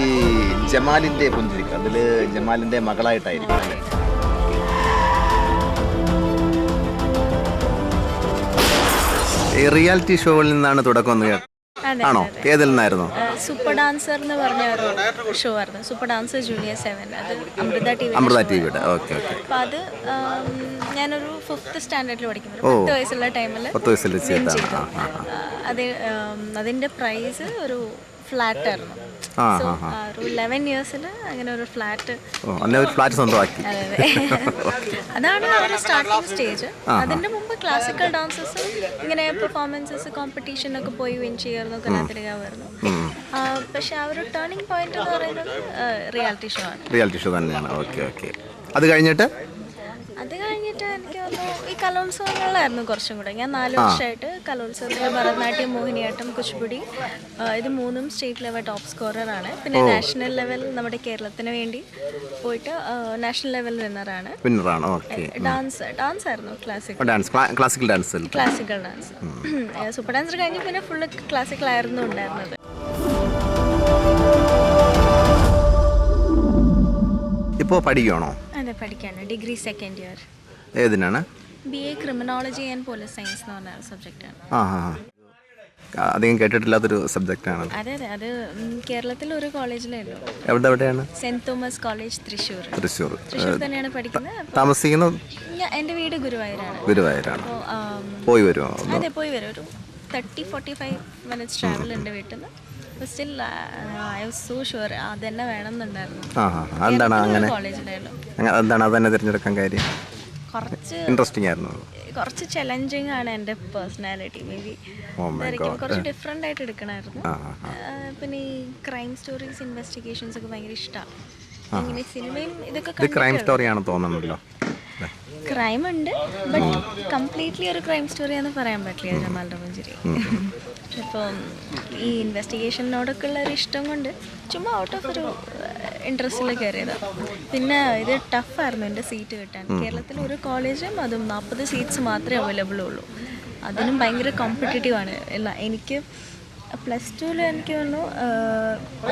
ഈ ജമാലിന്റെ പുഞ്ചിരിക്ക് അതിൽ ജമാലിന്റെ മകളായിട്ടായിരിക്കും അല്ലേ? ഈ റിയാലിറ്റി ഷോയിൽ നിന്നാണ് തുടക്കം എന്ന് കേട്ടത്. അതെ, ആണോ? ഏതിൽ നിന്നായിരുന്നു? സൂപ്പർ ഡാൻസർ എന്ന് പറഞ്ഞ ഒരു ഷോ ആയിരുന്നു. Super dancer junior seven. അത് Amrita T V Amrita T വിയുടെ. Okay okay. അപ്പോൾ അത് ഞാനൊരു ഫിഫ്ത്ത് സ്റ്റാൻഡേർഡിൽ പഠിക്കുന്നത് പത്ത് വയസ്സുള്ള ടൈമിൽ പത്ത് വയസ്സിൽ അതെ ആ ആ അത് ആം, പ്രൈസ് ഒരു ഫ്ലാറ്റ് ആയിരുന്നു ആ, ആ. ആ, ഒരു ലെവൻ ഇയേഴ്സിൽ അങ്ങനെ ഒരു ഫ്ലാറ്റ് ഓ അന്നെ ഒരു ഫ്ലാറ്റ് സ്വന്തമാക്കി. അതെ അതെ. അതാണ് ഒരു സ്റ്റാർട്ടിംഗ് സ്റ്റേജ് അതിന്റെ മുമ്പ് ക്ലാസിക്കൽ ഡാൻസസ് ഇങ്ങനെ പെർഫോമൻസസ് കോമ്പറ്റീഷൻ ഒക്കെ പോയി വിൻ ചെയ്യായിരുന്നു കലാതിരികാവായിരുന്നു പക്ഷെ ആ ഒരു ടേണിംഗ് പോയിന്റ് എന്ന് പറയുന്നത് റിയാലിറ്റി ഷോ ആണ്. റിയാലിറ്റി ഷോ തന്നെയാണ്. Okay okay. അത് കഴിഞ്ഞിട്ട് അത് കഴിഞ്ഞിട്ട് എനിക്ക് തോന്നുന്നു ഈ കലോത്സവങ്ങളിലായിരുന്നു കുറച്ചും കൂടെ. ഞാൻ നാല് വർഷമായിട്ട് കലോത്സവത്തിൽ ഭരതനാട്യം മോഹിനിയാട്ടം കുച്ചിപ്പുടി ഇത് മൂന്നും സ്റ്റേറ്റ് ലെവൽ ടോപ്പ് സ്കോററാണ് പിന്നെ നാഷണൽ ലെവൽ നമ്മുടെ കേരളത്തിന് വേണ്ടി പോയിട്ട് നാഷണൽ ലെവൽ വിന്നറാണ് വിന്നറാണ് ഓക്കെ ഡാൻസ് ഡാൻസ് ആയിരുന്നു classical dance classical dance classical dance super dancer കഴിഞ്ഞ് പിന്നെ ഫുള്ള് ക്ലാസിക്കൽ ആയിരുന്നു ഉണ്ടായിരുന്നത്. ഇപ്പോൾ പഠിക്കുകയാണോ അതെ പഠിക്കാണ്. Degree second year ഏതിനാണ്? B A criminology and police science എന്ന് പറഞ്ഞ സബ്ജക്റ്റാണ് ആ ആ ആ. അധികം കേട്ടിട്ടില്ലാത്തൊരു ആണ് അതെ അതെ. അത് ഉം, കേരളത്തിൽ ഒരു കോളേജിലേ ഉള്ളൂ എവിടെ എവിടെയാണ്? Saint Thomas college Thrissur. Thrissur. Thrissur തന്നെയാണ് പഠിക്കുന്നത്. താമസിക്കുന്നത് ഞാൻ എന്റെ വീട് ഗുരുവായൂരാണ്. ഗുരുവായൂരാണ്. അപ്പോൾ ആം, പോയി വരുമോ അതെ പോയി വരും. ഒരു thirty forty five minutes travel ഉണ്ട് വീട്ടിൽ നിന്ന് still I was so sure അത് തന്നെ വേണം എന്നുണ്ടായിരുന്നു ആ ആ ആ. എന്താണ് അങ്ങനെ? കോളേജിലേ ഉള്ളൂ അങ്ങ- എന്താണ് അത് തന്നെ തിരഞ്ഞെടുക്കാൻ കാര്യം? കുറച്ച് ഇൻട്രസ്റ്റിംഗ് ആയിരുന്നു. കുറച്ച് ചലഞ്ചിങ് ആണ് എന്റെ പേഴ്സണാലിറ്റി മേ ബി കുറച്ച് ഡിഫറെന്റ് ആയിട്ട് എടുക്കണമായിരുന്നു. പിന്നെ ഈ ക്രൈം സ്റ്റോറീസ് ഇൻവെസ്റ്റിഗേഷൻസ് ഒക്കെ ഭയങ്കര ഇഷ്ടമാണ് സിനിമയും ഇതൊക്കെ ഇത് ക്രൈം സ്റ്റോറിയാണ് തോന്നുന്നുണ്ടല്ലോ. ക്രൈം ഉണ്ട് ബട്ട് കംപ്ലീറ്റ്ലി ഒരു ക്രൈം സ്റ്റോറിയാന്ന് പറയാൻ പറ്റില്ല ജമാലിന്റെ മഞ്ചേരി ഇപ്പം ഈ ഇൻവെസ്റ്റിഗേഷനോടൊക്കെ ഉള്ള ഒരു ഇഷ്ടം കൊണ്ട് ചുമ്മാ ഔട്ട് ഓഫ് ഒരു ഇൻട്രസ്റ്റിൽ കയറിയത്. പിന്നെ ഇത് ടഫായിരുന്നു എന്റെ സീറ്റ് കിട്ടാൻ. കേരളത്തിൽ ഒരു കോളേജും അതും നാൽപ്പത് സീറ്റ്സ് മാത്രമേ അവൈലബിൾ ഉള്ളൂ. അതിനും ഭയങ്കര കോമ്പറ്റേറ്റീവ് ആണ്. അല്ല എനിക്ക് പ്ലസ് ടുവിൽ എനിക്ക് തോന്നുന്നു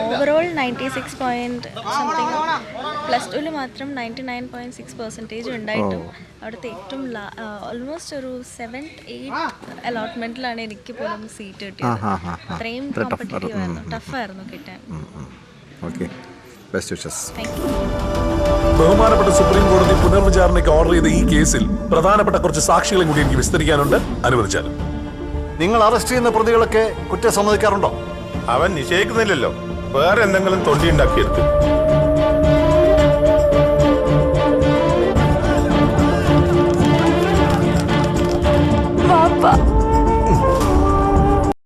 overall ninety six point something plus ടുവിൽ മാത്രം ninety nine point six percentage ഉണ്ടായിട്ടും അവിടുത്തെ ഏറ്റവും ഓൾമോസ്റ്റ് ഒരു സെവൻ എയ്റ്റ് അലോട്ട്മെന്റിലാണ് എനിക്ക് പോലും സീറ്റ് കിട്ടിയത്. അത്രയും കോമ്പറ്റേറ്റീവ് ആയിരുന്നു. ടഫായിരുന്നു കിട്ടാൻ. ഓക്കെ ബെസ്റ്റ് വിഷസ് ബഹുമാനപ്പെട്ട സുപ്രീം കോടതി പുനർവിചാരണയ്ക്ക് ഓർഡർ ചെയ്ത ഈ കേസിൽ പ്രധാനപ്പെട്ട കുറച്ച് സാക്ഷികളെ കൂടി എനിക്ക് വിസ്തരിക്കാനുണ്ട്. അനുവദിച്ചാൽ. നിങ്ങൾ അറസ്റ്റ് ചെയ്യുന്ന പ്രതികളൊക്കെ കുറ്റം സമ്മതിക്കാറുണ്ടോ? അവൻ നിശ്ചയിക്കുന്നില്ലല്ലോ. വേറെ എന്തെങ്കിലും തൊണ്ടി ഉണ്ടാക്കിയെടുക്കും.